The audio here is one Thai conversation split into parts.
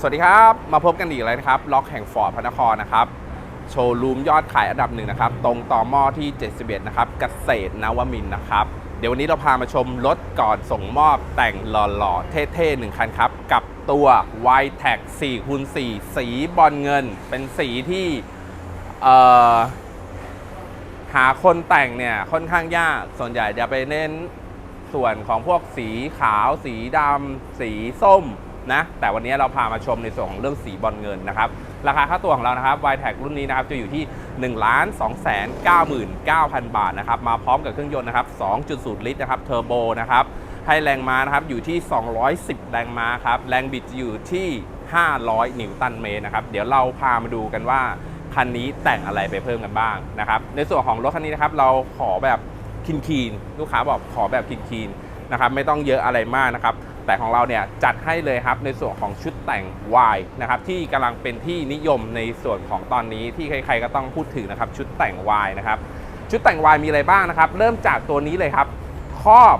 สวัสดีครับ มาพบกันอีกแล้วนะครับ ล็อกแห่งฟอร์ดพระนครนะครับ โชว์รูมยอดขายอันดับหนึ่งนะครับ ตรงต่อหม้อที่ 71 นะครับเกษตรนวมินนะครับ เดี๋ยววันนี้เราพามาชมรถก่อนส่งมอบแต่งหล่อๆ เท่ๆหนึ่งคันครับ กับตัว y t e c 4คูณ4สีบอลเงิน เป็นสีที่หาคนแต่งเนี่ยค่อนข้างยาก ส่วนใหญ่จะไปเน้นส่วนของพวกสีขาว สีดำสีส้ม นะแต่วันนี้เราพามาชมในส่วนของเรื่องสีบอลเงินนะครับราคาค่าตัวของเรานะครับ y t e c รุ่นนี้นะครับจะอยู่ที่ 1 2 9 9 9 0 0 บาทนะครับมาพร้อมกับเครื่องยนต์นะครับ2.0 ลิตรนะครับเทอร์โบนะครับให้แรงม้านะครับอยู่ที่ 210 แรงม้าครับแรงบิดอยู่ที่ 500 นิวตันเมตรนะครับเดี๋ยวเราพามาดูกันว่าคันนี้แต่งอะไรไปเพิ่มกันบ้างนะครับในส่วนของรถคันนี้นะครับเราขอแบบคินคีนลูกค้าบอกขอแบบคินคีนนะครับไม่ต้องเยอะอะไรมากนะครับ แต่ของเราเนี่ยจัดให้เลยครับในส่วนของชุดแต่ง Y นะครับที่กำลังเป็นที่นิยมในส่วนของตอนนี้ที่ใครๆก็ต้องพูดถึงนะครับชุดแต่ง Y นะครับชุดแต่ง Y มีอะไรบ้างนะครับ เริ่มจากตัวนี้เลยครับครอบ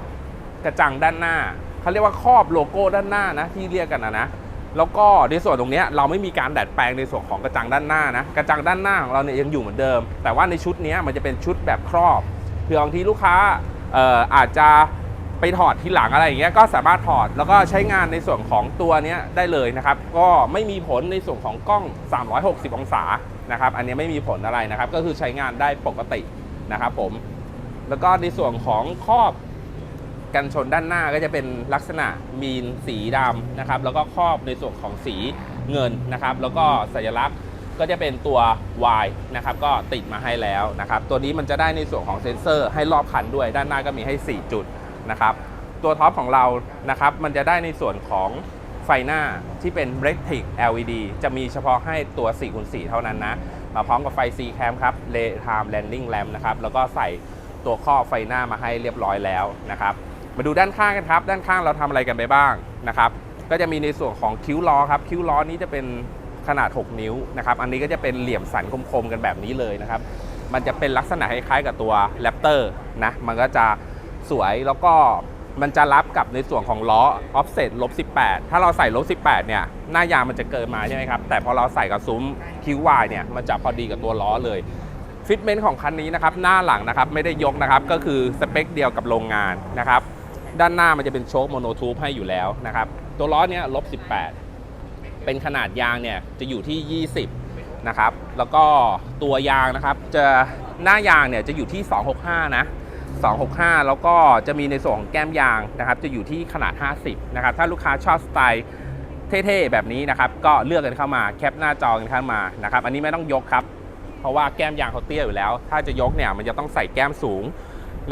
กระจังด้านหน้าเขาเรียกว่าครอบโลโก้ด้านหน้านะที่เรียกกันนะนะแล้วก็ในส่วนตรงนี้เราไม่มีการดัดแปลงในส่วนของกระจังด้านหน้านะกระจังด้านหน้าของเราเนี่ยยังอยู่เหมือนเดิม แต่ว่าในชุดนี้มันจะเป็นชุดแบบครอบเผื่อบางทีลูกค้าเอ่ออาจจะ ไปถอดที่หลังอะไรอย่างเงี้ยก็สามารถถอดแล้วก็ใช้งานในส่วนของตัวนี้ได้เลยนะครับ ก็ไม่มีผลในส่วนของกล้อง 360 องศานะครับ อันนี้ไม่มีผลอะไรนะครับ ก็คือใช้งานได้ปกตินะครับผม แล้วก็ในส่วนของครอบกันชนด้านหน้าก็จะเป็นลักษณะมีนสีดำนะครับ แล้วก็ครอบในส่วนของสีเงินนะครับ แล้วก็สัญลักษณ์ก็จะเป็นตัว Y นะครับ ก็ติดมาให้แล้วนะครับ ตัวนี้มันจะได้ในส่วนของเซ็นเซอร์ให้รอบคันด้วย ด้านหน้าก็มีให้ 4 จุด นะครับตัวท็อปของเรานะครับมันจะได้ในส่วนของไฟหน้าที่เป็น r e c t i c LED จะมีเฉพาะให้ตัว4คูณ4เท่านั้นนะ มาพร้อมกับไฟ C cam ครับ Daytime Landing Lamp นะครับแล้วก็ใส่ตัวครอบไฟหน้ามาให้เรียบร้อยแล้วนะครับมาดูด้านข้างกันครับ ด้านข้างเราทำอะไรกันไปบ้างนะครับก็จะมีในส่วนของคิ้วล้อครับ คิ้วล้อนี้จะเป็นขนาด 6 นิ้วนะครับอันนี้ก็จะเป็นเหลี่ยมสันคมๆกันแบบนี้เลยนะครับมันจะเป็นลักษณะคล้ายๆกับตัวแรปเตอร์นะมันก็จะ สวยแล้วก็มันจะรับกับในส่วนของล้อ offset ลบ18 ถ้าเราใส่ลบ18 เนี่ย หน้ายางมันจะเกินมาใช่ไหมครับ แต่พอเราใส่กับซุ้มคิววายเนี่ย มันจะพอดีกับตัวล้อเลย ฟิตเมนต์ของคันนี้นะครับ หน้าหลังนะครับ ไม่ได้ยกนะครับ ก็คือสเปคเดียวกับโรงงานนะครับ ด้านหน้ามันจะเป็นโชคโมโนทูบให้อยู่แล้วนะครับ ตัวล้อเนี้ยลบ18 เป็นขนาดยางเนี่ย จะอยู่ที่ 20 นะครับ แล้วก็ตัวยางนะครับ จะหน้ายางเนี่ยจะอยู่ที่ 265 นะ 265 แล้วก็จะมีในส่วนของแก้มยางนะครับจะอยู่ที่ขนาด 50 นะครับถ้าลูกค้าชอบสไตล์เท่ๆแบบนี้นะครับก็เลือกกันเข้ามาแคปหน้าจอกันเข้ามานะครับอันนี้ไม่ต้องยกครับ เพราะว่าแก้มยางเขาเตี้ยอยู่แล้ว ถ้าจะยกเนี่ยมันจะต้องใส่แก้มสูง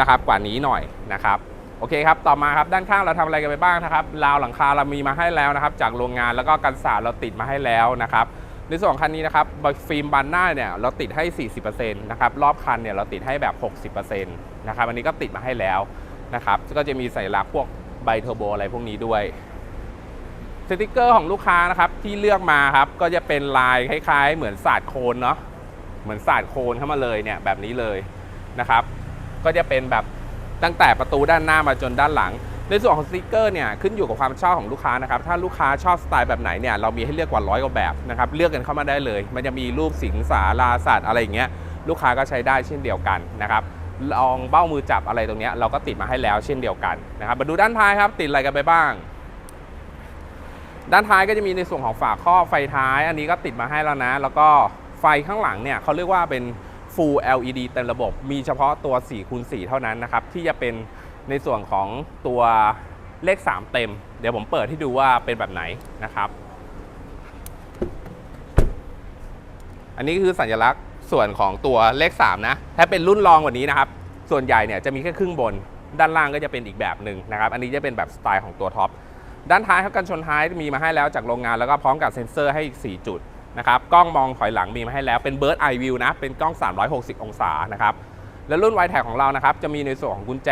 นะครับกว่านี้หน่อยนะครับโอเคครับ ต่อมาครับ ด้านข้างเราทำอะไรกันไปบ้างนะครับ ราวหลังคาเรามีมาให้แล้วนะครับ จากโรงงานแล้วก็กันสาดเราติดมาให้แล้วนะครับ ในส่วนของคันนี้นะครับฟิล์มบานหน้าเนี่ยเราติดให้ 40%นะครับรอบคันเนี่ยเราติดให้แบบ 60%นะครับอันนี้ก็ติดมาให้แล้วนะครับก็จะมีใส่ลักพวกใบเทอร์โบอะไรพวกนี้ด้วยสติกเกอร์ของลูกค้านะครับที่เลือกมาครับก็จะเป็นลายคล้ายๆ เหมือนสาดโคนเนาะเหมือนสาดโคนเข้ามาเลยเนี่ยแบบนี้เลยนะครับ ก็จะเป็นแบบตั้งแต่ประตูด้านหน้ามาจนด้านหลัง ในส่วนของสติกเกอร์เนี่ยขึ้นอยู่กับความชอบของลูกค้านะครับถ้าลูกค้าชอบสไตล์แบบไหนเนี่ยเรามีให้เลือกกว่าร้อยกว่าแบบนะครับเลือกกันเข้ามาได้เลย มันจะมีรูปสิงสาราสัตว์อะไรอย่างเงี้ยลูกค้าก็ใช้ได้เช่นเดียวกันนะครับลองเบ้ามือจับอะไรตรงเนี้ยเราก็ติดมาให้แล้วเช่นเดียวกันนะครับมาดูด้านท้ายครับติดอะไรกันไปบ้าง ด้านท้ายก็จะมีในส่วนของฝาครอบไฟท้าย อันนี้ก็ติดมาให้แล้วนะ แล้วก็ไฟข้างหลังเนี่ยเขาเรียกว่าเป็น Full LED เต็มระบบ มีเฉพาะตัว4คูณ4เท่านั้นนะครับที่จะเป็น ในส่วนของตัวเลข 3 เต็ม เดี๋ยวผมเปิดให้ดูว่าเป็นแบบไหนนะครับ อันนี้คือสัญลักษณ์ส่วนของตัวเลข 3 นะ ถ้าเป็นรุ่นรองกว่านี้นะครับ ส่วนใหญ่เนี่ยจะมีแค่ครึ่งบน ด้านล่างก็จะเป็นอีกแบบหนึ่งนะครับ อันนี้จะเป็นแบบสไตล์ของตัวท็อป ด้านท้ายครับกันชนท้ายมีมาให้แล้วจากโรงงานแล้วก็พร้อมกับเซ็นเซอร์ให้อีก 4 จุดนะครับ กล้องมองถอยหลังมีมาให้แล้ว เป็น Bird Eye View นะ เป็นกล้อง 360 องศานะครับ และรุ่น y t แท็ของเรานะครับจะมีในส่วนของกุญแจ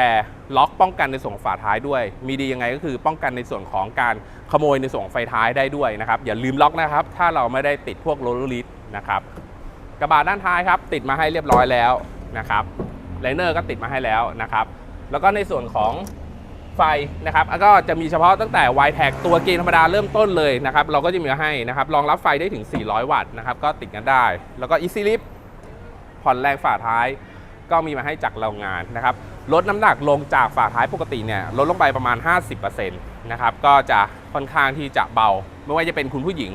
ล็อกป้องกันในส่วนของฝาท้ายด้วย มีดียังไงก็คือป้องกันในส่วนของการขโมยในส่วนของไฟท้ายได้ด้วยนะครับอย่าลืมล็อกนะครับ ถ้าเราไม่ได้ติดพวกโรลลิสนะครับกระบะด้านท้ายครับติดมาให้เรียบร้อยแล้วนะครับไลเนอร์ก็ติดมาให้แล้วนะครับ แล้วก็ในส่วนของไฟนะครับก็จะมีเฉพาะตั้งแต่ y t a g ตัวเกณฑ์ธรรมดาเริ่มต้นเลยนะครับ เราก็จะมีให้นะครับรองรับไฟได้ถึง 400 วัตต์นะครับ ก็ติดกันได้ แล้วก็ Easy Lift ผ่อนแรงฝาท้าย ก็มีมาให้จากโรงงานนะครับลดน้ำหนักลงจากฝาท้ายปกติเนี่ยลดลงไปประมาณ 50%นะครับก็จะค่อนข้างที่จะเบา ไม่ว่าจะเป็นคุณผู้หญิง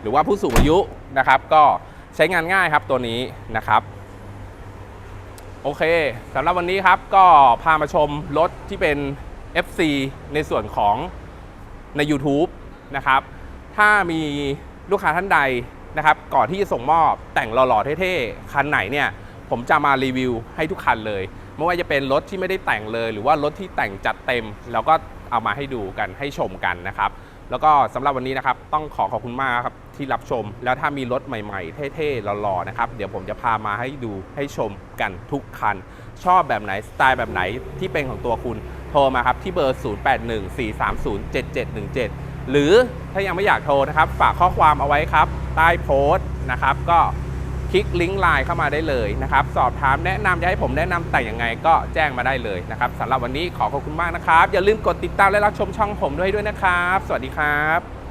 หรือว่าผู้สูงอายุนะครับ ก็ใช้งานง่ายครับตัวนี้นะครับโอเคสำหรับวันนี้ครับก็พามาชมรถที่เป็น FC ในส่วนของใน YouTube นะครับ ถ้ามีลูกค้าท่านใดนะครับ ก่อนที่จะส่งมอบแต่งหล่อๆเท่ๆ คันไหนเนี่ย ผมจะมารีวิวให้ทุกคันเลย ไม่ว่าจะเป็นรถที่ไม่ได้แต่งเลย หรือว่ารถที่แต่งจัดเต็ม แล้วก็เอามาให้ดูกันให้ชมกันนะครับ แล้วก็สำหรับวันนี้นะครับ ต้องขอขอบคุณมากครับที่รับชม แล้วถ้ามีรถใหม่ๆ เท่ๆหล่อๆนะครับ เดี๋ยวผมจะพามาให้ดูให้ชมกันทุกคัน ชอบแบบไหนสไตล์แบบไหนที่เป็นของตัวคุณโทรมาครับที่เบอร์ 0814307717 หรือถ้ายังไม่อยากโทรนะครับ ฝากข้อความเอาไว้ครับ ใต้โพสต์นะครับ ก็ คลิกลิงก์ไลน์เข้ามาได้เลยนะครับสอบถามแนะนำจะให้ผมแนะนำแต่งยังไงก็แจ้งมาได้เลยนะครับสำหรับวันนี้ขอขอบคุณมากนะครับ อย่าลืมกดติดตามและรับชมช่องผมด้วยด้วยนะครับ สวัสดีครับ